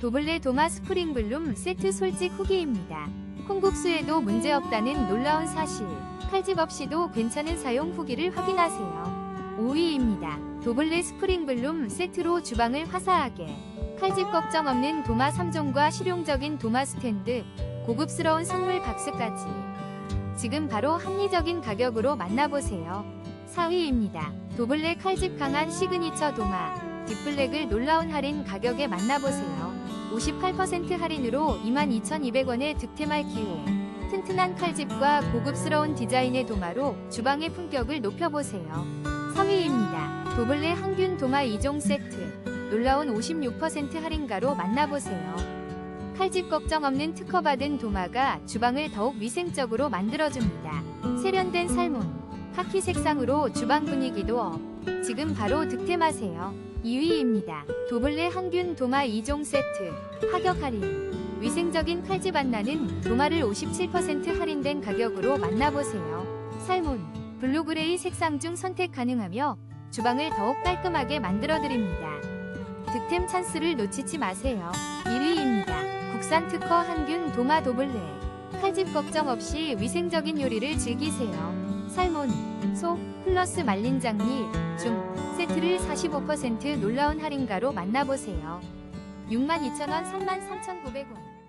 도블레 도마 스프링블룸 세트 솔직 후기입니다. 콩국수에도 문제없다는 놀라운 사실. 칼집 없이도 괜찮은 사용 후기를 확인하세요. 5위입니다. 도블레 스프링블룸 세트로 주방을 화사하게. 칼집 걱정 없는 도마 3종과 실용적인 도마 스탠드, 고급스러운 선물 박스까지. 지금 바로 합리적인 가격으로 만나보세요. 4위입니다. 도블레 칼집 강한 시그니처 도마, 딥블랙을 놀라운 할인 가격에 만나보세요. 58% 할인으로 22,200원의 득템할 기회. 튼튼한 칼집과 고급스러운 디자인의 도마로 주방의 품격을 높여보세요. 3위입니다. 도블레 항균 도마 2종 세트. 놀라운 56% 할인가로 만나보세요. 칼집 걱정 없는 특허받은 도마가 주방을 더욱 위생적으로 만들어줍니다. 세련된 살몬, 카키 색상으로 주방 분위기도 업. 지금 바로 득템하세요. 2위입니다. 도블레 항균 도마 2종 세트. 파격 할인. 위생적인 칼집 안 나는 도마를 57% 할인된 가격으로 만나보세요. 살몬, 블루그레이 색상 중 선택 가능하며 주방을 더욱 깔끔하게 만들어드립니다. 득템 찬스를 놓치지 마세요. 1위입니다. 국산 특허 항균 도마 도블레. 칼집 걱정 없이 위생적인 요리를 즐기세요. 살몬, 소, 플러스 말린 장미, 중 세트를 45% 놀라운 할인가로 만나보세요. 62,000원 33,900원.